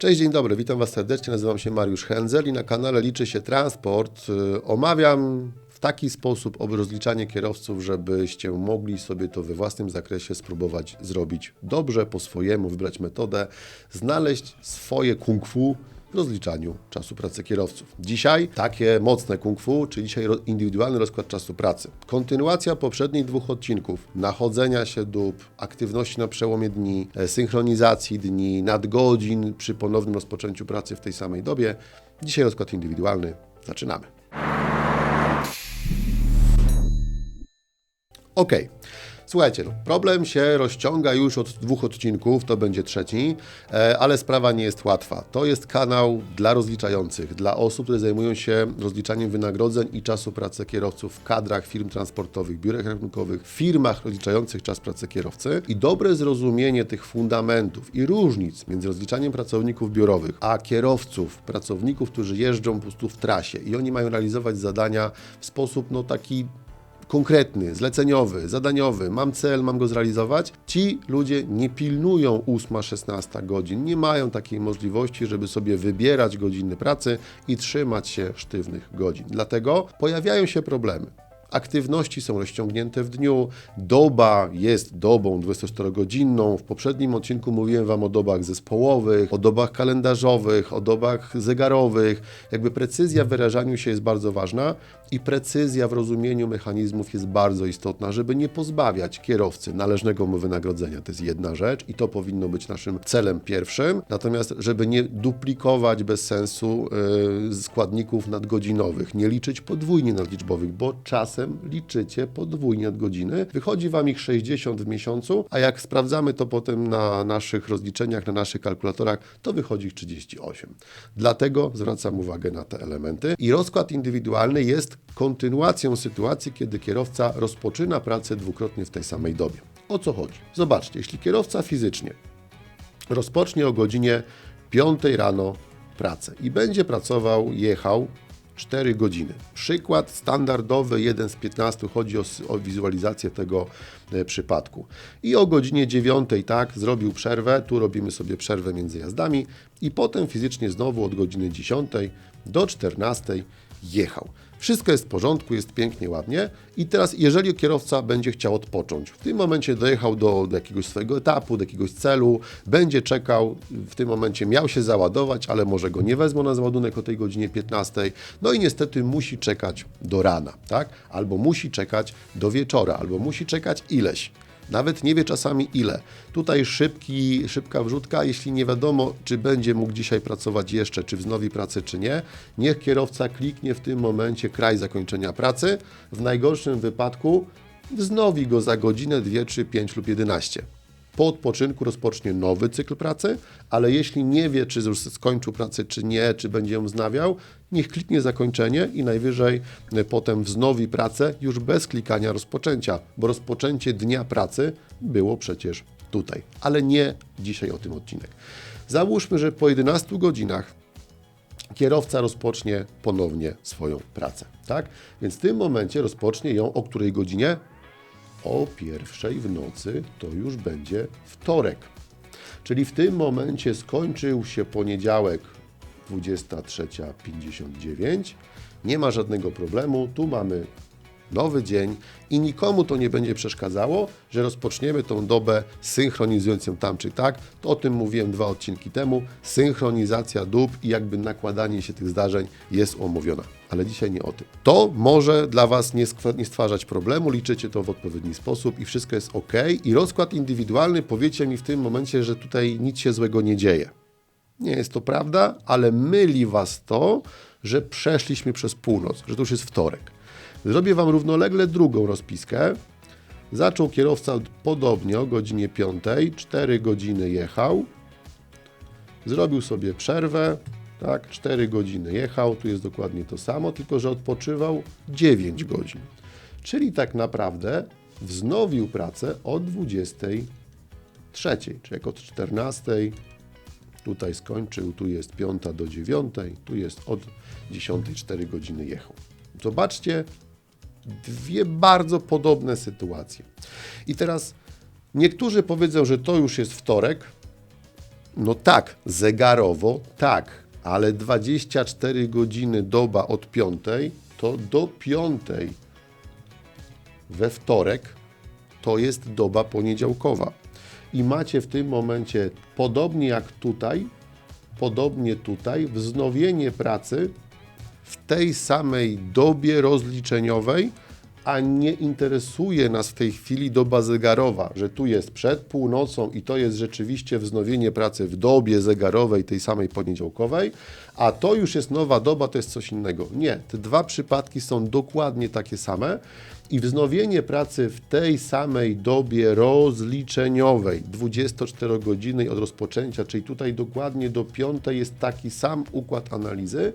Cześć, dzień dobry, witam Was serdecznie, nazywam się Mariusz Hędzel i na kanale Liczy się Transport. Y, Omawiam w taki sposób rozliczanie kierowców, żebyście mogli sobie to we własnym zakresie spróbować zrobić dobrze, po swojemu, wybrać metodę, znaleźć swoje kung fu rozliczaniu czasu pracy kierowców. Dzisiaj takie mocne kung fu, czy dzisiaj indywidualny rozkład czasu pracy. Kontynuacja poprzednich dwóch odcinków, nachodzenia się dób, aktywności na przełomie dni, e, synchronizacji dni, nadgodzin przy ponownym rozpoczęciu pracy w tej samej dobie. Dzisiaj rozkład indywidualny. Zaczynamy. Okej. Słuchajcie, no, problem się rozciąga już od dwóch odcinków, to będzie trzeci, e, ale sprawa nie jest łatwa. To jest kanał dla rozliczających, dla osób, które zajmują się rozliczaniem wynagrodzeń i czasu pracy kierowców w kadrach firm transportowych, biurach rachunkowych, firmach rozliczających czas pracy kierowcy i dobre zrozumienie tych fundamentów i różnic między rozliczaniem pracowników biurowych, a kierowców, pracowników, którzy jeżdżą po prostu w trasie i oni mają realizować zadania w sposób no taki konkretny, zleceniowy, zadaniowy, mam cel, mam go zrealizować, ci ludzie nie pilnują 8-16 godzin, nie mają takiej możliwości, żeby sobie wybierać godziny pracy i trzymać się sztywnych godzin. Dlatego pojawiają się problemy. Aktywności są rozciągnięte w dniu, doba jest dobą 24-godzinną. W poprzednim odcinku mówiłem Wam o dobach zespołowych, o dobach kalendarzowych, o dobach zegarowych. Jakby precyzja w wyrażaniu się jest bardzo ważna i precyzja w rozumieniu mechanizmów jest bardzo istotna, żeby nie pozbawiać kierowcy należnego mu wynagrodzenia. To jest jedna rzecz i to powinno być naszym celem pierwszym. Natomiast, żeby nie duplikować bez sensu yy, składników nadgodzinowych, nie liczyć podwójnie nadliczbowych, bo czasem liczycie podwójnie nadgodziny. Wychodzi Wam ich 60 w miesiącu, a jak sprawdzamy to potem na naszych rozliczeniach, na naszych kalkulatorach, to wychodzi ich 38. Dlatego zwracam uwagę na te elementy. I rozkład indywidualny jest kontynuacją sytuacji, kiedy kierowca rozpoczyna pracę dwukrotnie w tej samej dobie. O co chodzi? Zobaczcie, jeśli kierowca fizycznie rozpocznie o godzinie 5 rano pracę i będzie pracował, jechał 4 godziny. Przykład standardowy, jeden z 15, chodzi o, o wizualizację tego e, przypadku. I o godzinie 9, tak, zrobił przerwę, tu robimy sobie przerwę między jazdami i potem fizycznie znowu od godziny 10 do 14 jechał. Wszystko jest w porządku, jest pięknie, ładnie. I teraz, jeżeli kierowca będzie chciał odpocząć, w tym momencie dojechał do, do jakiegoś swojego etapu, do jakiegoś celu, będzie czekał, w tym momencie miał się załadować, ale może go nie wezmą na załadunek o tej godzinie 15. No i niestety musi czekać do rana, tak? Albo musi czekać do wieczora, albo musi czekać ileś. Nawet nie wie czasami ile. Tutaj szybki, szybka wrzutka, jeśli nie wiadomo, czy będzie mógł dzisiaj pracować jeszcze, czy wznowi pracę, czy nie, niech kierowca kliknie w tym momencie kraj zakończenia pracy. W najgorszym wypadku wznowi go za godzinę, dwie, trzy, pięć lub 11. Po odpoczynku rozpocznie nowy cykl pracy, ale jeśli nie wie, czy już skończył pracę, czy nie, czy będzie ją wznawiał, niech kliknie zakończenie i najwyżej e, potem wznowi pracę już bez klikania rozpoczęcia, bo rozpoczęcie dnia pracy było przecież tutaj. Ale nie dzisiaj o tym odcinek. Załóżmy, że po 11 godzinach kierowca rozpocznie ponownie swoją pracę, tak? Więc w tym momencie rozpocznie ją o której godzinie? O pierwszej w nocy to już będzie wtorek. Czyli w tym momencie skończył się poniedziałek 23.59. Nie ma żadnego problemu. Tu mamy nowy dzień i nikomu to nie będzie przeszkadzało, że rozpoczniemy tą dobę synchronizując ją tam czy tak. To o tym mówiłem dwa odcinki temu. Synchronizacja dób i jakby nakładanie się tych zdarzeń jest omówiona. Ale dzisiaj nie o tym. To może dla Was nie, nie stwarzać problemu, liczycie to w odpowiedni sposób i wszystko jest ok. I rozkład indywidualny, powiecie mi w tym momencie, że tutaj nic się złego nie dzieje. Nie jest to prawda, ale myli Was to, że przeszliśmy przez północ, że to już jest wtorek. Zrobię Wam równolegle drugą rozpiskę. Zaczął kierowca podobnie o godzinie 5, 4 godziny jechał, zrobił sobie przerwę, tak, 4 godziny jechał, tu jest dokładnie to samo, tylko że odpoczywał 9 godzin. Czyli tak naprawdę wznowił pracę o 23, czyli jak od 14 Tutaj skończył, tu jest 5 do 9, tu jest od 10 4 godziny jechał. Zobaczcie, dwie bardzo podobne sytuacje. I teraz niektórzy powiedzą, że to już jest wtorek, No tak, zegarowo tak, ale 24 godziny doba od 5 to do 5 we wtorek to jest doba poniedziałkowa. I macie w tym momencie, podobnie jak tutaj, podobnie tutaj, wznowienie pracy w tej samej dobie rozliczeniowej, a nie interesuje nas w tej chwili doba zegarowa, że tu jest przed północą i to jest rzeczywiście wznowienie pracy w dobie zegarowej, tej samej poniedziałkowej, a to już jest nowa doba, to jest coś innego. Nie, te dwa przypadki są dokładnie takie same i wznowienie pracy w tej samej dobie rozliczeniowej, 24-godzinnej od rozpoczęcia, czyli tutaj dokładnie do 5 jest taki sam układ analizy,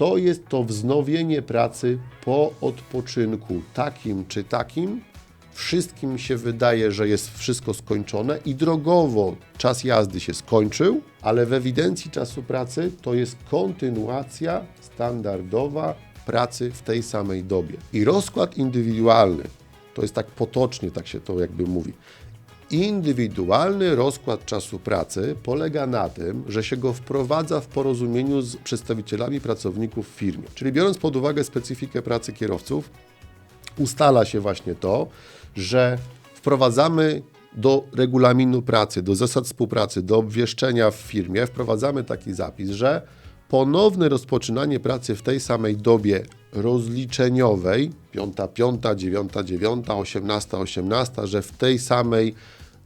to jest to wznowienie pracy po odpoczynku takim czy takim. Wszystkim się wydaje, że jest wszystko skończone i drogowo czas jazdy się skończył, ale w ewidencji czasu pracy to jest kontynuacja standardowa pracy w tej samej dobie. I rozkład indywidualny, to jest tak potocznie, tak się to jakby mówi. Indywidualny rozkład czasu pracy polega na tym, że się go wprowadza w porozumieniu z przedstawicielami pracowników w firmie. Czyli biorąc pod uwagę specyfikę pracy kierowców, ustala się właśnie to, że wprowadzamy do regulaminu pracy, do zasad współpracy, do obwieszczenia w firmie, wprowadzamy taki zapis, że ponowne rozpoczynanie pracy w tej samej dobie rozliczeniowej, 5, 5, 9, 9, 18, 18, że w tej samej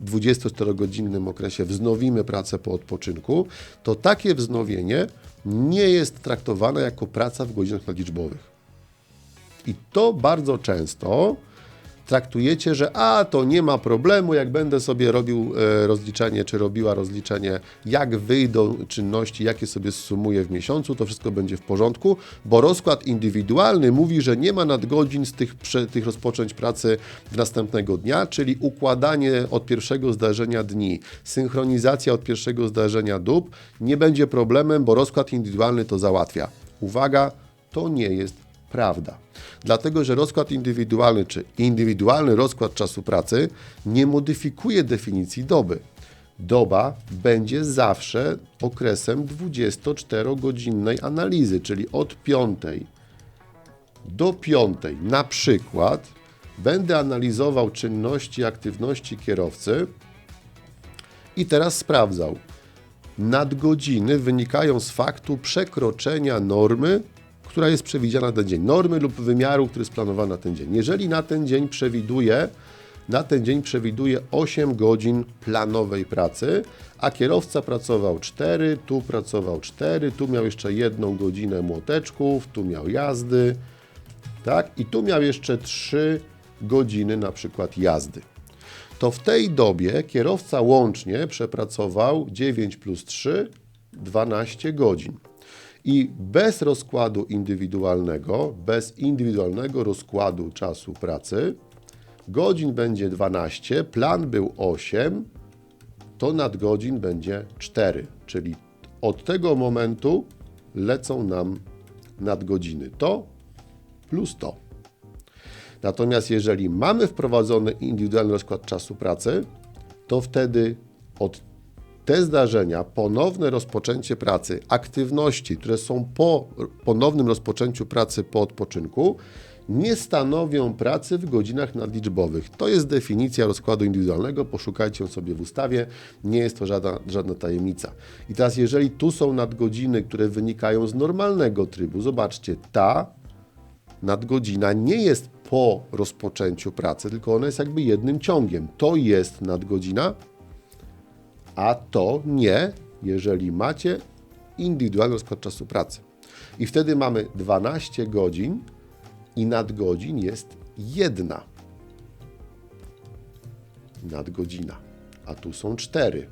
24-godzinnym okresie wznowimy pracę po odpoczynku, to takie wznowienie nie jest traktowane jako praca w godzinach nadliczbowych. I to bardzo często traktujecie, że a to nie ma problemu, jak będę sobie robił e, rozliczenie, czy robiła rozliczenie, jak wyjdą czynności, jakie sobie sumuję w miesiącu, to wszystko będzie w porządku, bo rozkład indywidualny mówi, że nie ma nadgodzin z tych, tych rozpoczęć pracy w następnego dnia, czyli układanie od pierwszego zdarzenia dni, synchronizacja od pierwszego zdarzenia dób nie będzie problemem, bo rozkład indywidualny to załatwia. Uwaga, to nie jest prawda. Dlatego, że rozkład indywidualny czy indywidualny rozkład czasu pracy nie modyfikuje definicji doby. Doba będzie zawsze okresem 24-godzinnej analizy, czyli od 5 do 5 na przykład będę analizował czynności i aktywności kierowcy i teraz sprawdzał. Nadgodziny wynikają z faktu przekroczenia normy która jest przewidziana na ten dzień, normy lub wymiaru, który jest planowany na ten dzień. Jeżeli na ten dzień przewiduje, na ten dzień przewiduje 8 godzin planowej pracy, a kierowca pracował 4, tu pracował 4, tu miał jeszcze jedną godzinę młoteczków, tu miał jazdy, tak? I tu miał jeszcze 3 godziny na przykład jazdy. To w tej dobie kierowca łącznie przepracował 9 plus 3, 12 godzin. I bez rozkładu indywidualnego, bez indywidualnego rozkładu czasu pracy, godzin będzie 12, plan był 8, to nadgodzin będzie 4, czyli od tego momentu lecą nam nadgodziny. To plus to. Natomiast jeżeli mamy wprowadzony indywidualny rozkład czasu pracy, to wtedy od te zdarzenia, ponowne rozpoczęcie pracy, aktywności, które są po ponownym rozpoczęciu pracy po odpoczynku, nie stanowią pracy w godzinach nadliczbowych. To jest definicja rozkładu indywidualnego, poszukajcie ją sobie w ustawie, nie jest to żadna, żadna tajemnica. I teraz, jeżeli tu są nadgodziny, które wynikają z normalnego trybu, zobaczcie, ta nadgodzina nie jest po rozpoczęciu pracy, tylko ona jest jakby jednym ciągiem. To jest nadgodzina, a to nie, jeżeli macie indywidualny rozkład czasu pracy. I wtedy mamy 12 godzin i nadgodzin jest jedna nadgodzina, a tu są cztery.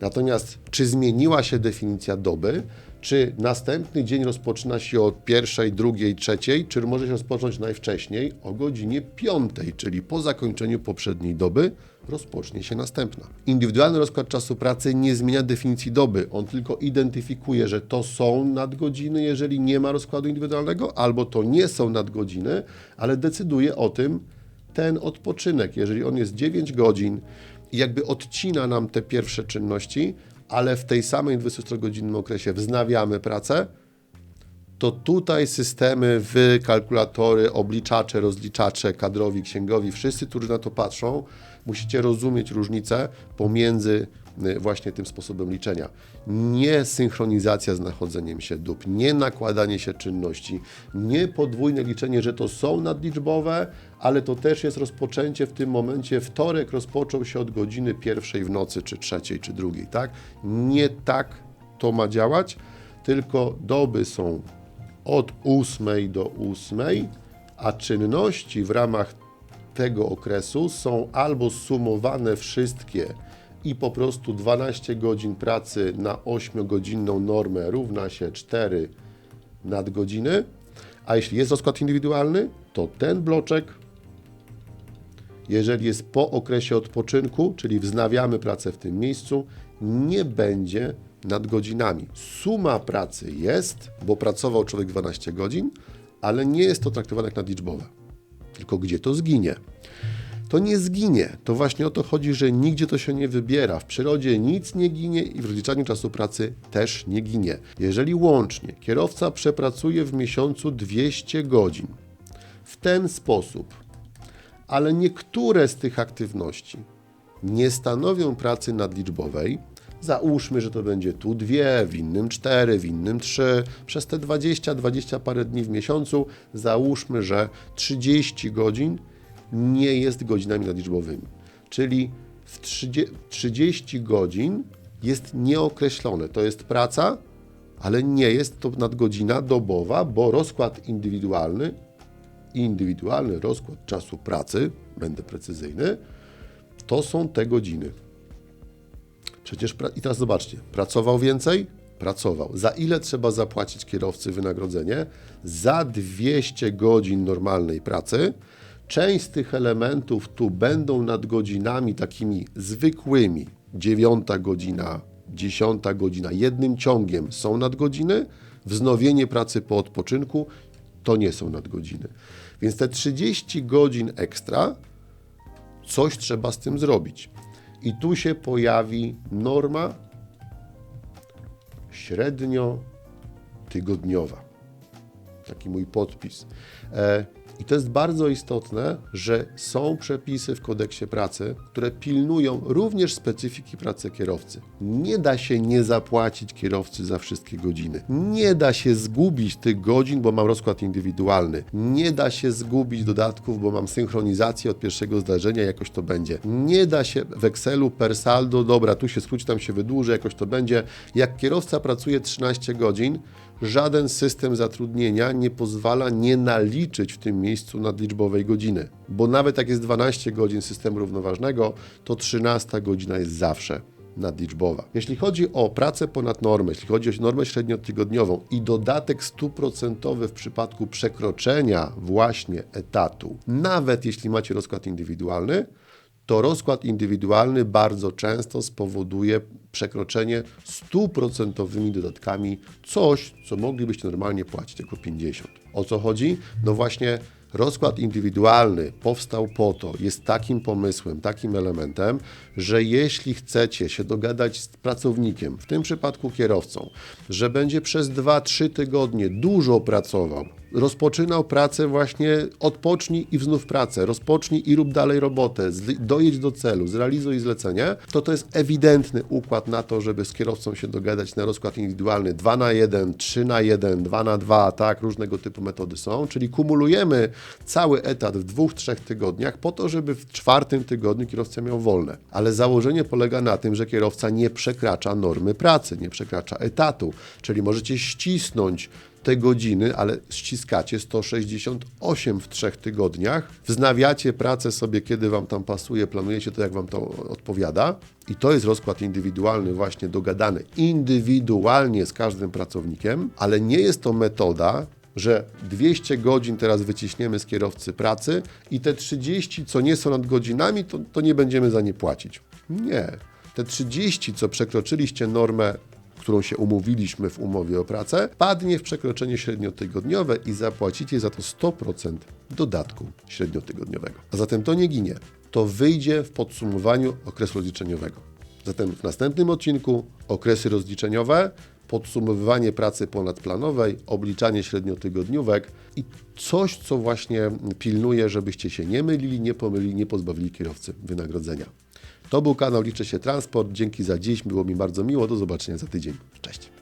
Natomiast czy zmieniła się definicja doby? Czy następny dzień rozpoczyna się o pierwszej, drugiej, trzeciej, czy może się rozpocząć najwcześniej o godzinie piątej, czyli po zakończeniu poprzedniej doby rozpocznie się następna. Indywidualny rozkład czasu pracy nie zmienia definicji doby, on tylko identyfikuje, że to są nadgodziny, jeżeli nie ma rozkładu indywidualnego, albo to nie są nadgodziny, ale decyduje o tym ten odpoczynek. Jeżeli on jest 9 godzin, i jakby odcina nam te pierwsze czynności, ale w tej samej 24-godzinnym okresie wznawiamy pracę, to tutaj systemy, wy, kalkulatory, obliczacze, rozliczacze, kadrowi, księgowi, wszyscy, którzy na to patrzą, musicie rozumieć różnicę pomiędzy y, właśnie tym sposobem liczenia. Nie synchronizacja z nachodzeniem się dób, nie nakładanie się czynności, nie podwójne liczenie, że to są nadliczbowe, ale to też jest rozpoczęcie w tym momencie. Wtorek rozpoczął się od godziny pierwszej w nocy, czy trzeciej, czy drugiej, tak? Nie tak to ma działać, tylko doby są od 8 do 8, a czynności w ramach tego okresu są albo sumowane wszystkie i po prostu 12 godzin pracy na 8-godzinną normę równa się 4 nadgodziny, a jeśli jest rozkład indywidualny, to ten bloczek jeżeli jest po okresie odpoczynku, czyli wznawiamy pracę w tym miejscu, nie będzie nadgodzinami. Suma pracy jest, bo pracował człowiek 12 godzin, ale nie jest to traktowane jak nadliczbowe. Tylko gdzie to zginie? To nie zginie. To właśnie o to chodzi, że nigdzie to się nie wybiera. W przyrodzie nic nie ginie i w rozliczaniu czasu pracy też nie ginie. Jeżeli łącznie kierowca przepracuje w miesiącu 200 godzin w ten sposób, ale niektóre z tych aktywności nie stanowią pracy nadliczbowej, załóżmy, że to będzie tu dwie, w innym cztery, w innym trzy, przez te 20, 20 parę dni w miesiącu, załóżmy, że 30 godzin nie jest godzinami nadliczbowymi. Czyli w 30, 30 godzin jest nieokreślone. To jest praca, ale nie jest to nadgodzina dobowa, bo rozkład indywidualny indywidualny rozkład czasu pracy, będę precyzyjny, to są te godziny. Przecież, i teraz zobaczcie, pracował więcej? Pracował. Za ile trzeba zapłacić kierowcy wynagrodzenie? Za 200 godzin normalnej pracy. Część z tych elementów tu będą nadgodzinami takimi zwykłymi. Dziewiąta godzina, dziesiąta godzina, jednym ciągiem są nadgodziny. Wznowienie pracy po odpoczynku to nie są nadgodziny. Więc te 30 godzin ekstra, coś trzeba z tym zrobić. I tu się pojawi norma średnio tygodniowa. Taki mój podpis. E, I to jest bardzo istotne, że są przepisy w kodeksie pracy, które pilnują również specyfiki pracy kierowcy. Nie da się nie zapłacić kierowcy za wszystkie godziny. Nie da się zgubić tych godzin, bo mam rozkład indywidualny. Nie da się zgubić dodatków, bo mam synchronizację od pierwszego zdarzenia, jakoś to będzie. Nie da się w Excelu per saldo, dobra, tu się skróci, tam się wydłuży, jakoś to będzie. Jak kierowca pracuje 13 godzin, żaden system zatrudnienia nie pozwala nie naliczyć w tym miejscu nadliczbowej godziny. Bo nawet jak jest 12 godzin systemu równoważnego, to 13 godzina jest zawsze nadliczbowa. Jeśli chodzi o pracę ponad normę, jeśli chodzi o normę średniotygodniową i dodatek stuprocentowy w przypadku przekroczenia właśnie etatu, nawet jeśli macie rozkład indywidualny, to rozkład indywidualny bardzo często spowoduje przekroczenie stuprocentowymi dodatkami coś, co moglibyście normalnie płacić jako 50. O co chodzi? No właśnie rozkład indywidualny powstał po to, jest takim pomysłem, takim elementem, że jeśli chcecie się dogadać z pracownikiem, w tym przypadku kierowcą, że będzie przez 2-3 tygodnie dużo pracował, rozpoczynał pracę właśnie odpocznij i wznów pracę, rozpocznij i rób dalej robotę, dojedź do celu, zrealizuj zlecenie, to to jest ewidentny układ na to, żeby z kierowcą się dogadać na rozkład indywidualny. 2 na 1, 3 na 1, 2 na 2, tak, różnego typu metody są, czyli kumulujemy cały etat w dwóch, trzech tygodniach po to, żeby w czwartym tygodniu kierowca miał wolne. Ale założenie polega na tym, że kierowca nie przekracza normy pracy, nie przekracza etatu, czyli możecie ścisnąć te godziny, ale ściskacie 168 w trzech tygodniach, wznawiacie pracę sobie, kiedy Wam tam pasuje, planujecie to, jak Wam to odpowiada i to jest rozkład indywidualny, właśnie dogadany indywidualnie z każdym pracownikiem, ale nie jest to metoda, że 200 godzin teraz wyciśniemy z kierowcy pracy i te 30, co nie są nadgodzinami, to, to nie będziemy za nie płacić. Nie. Te 30, co przekroczyliście normę którą się umówiliśmy w umowie o pracę, padnie w przekroczenie średniotygodniowe i zapłacicie za to 100% dodatku średniotygodniowego. A zatem to nie ginie. to wyjdzie w podsumowaniu okresu rozliczeniowego. Zatem w następnym odcinku okresy rozliczeniowe, podsumowywanie pracy ponadplanowej, obliczanie średniotygodniówek i coś, co właśnie pilnuje, żebyście się nie mylili, nie pomylili, nie pozbawili kierowcy wynagrodzenia. To był kanał Liczy się Transport. Dzięki za dziś. Było mi bardzo miło. Do zobaczenia za tydzień. Cześć.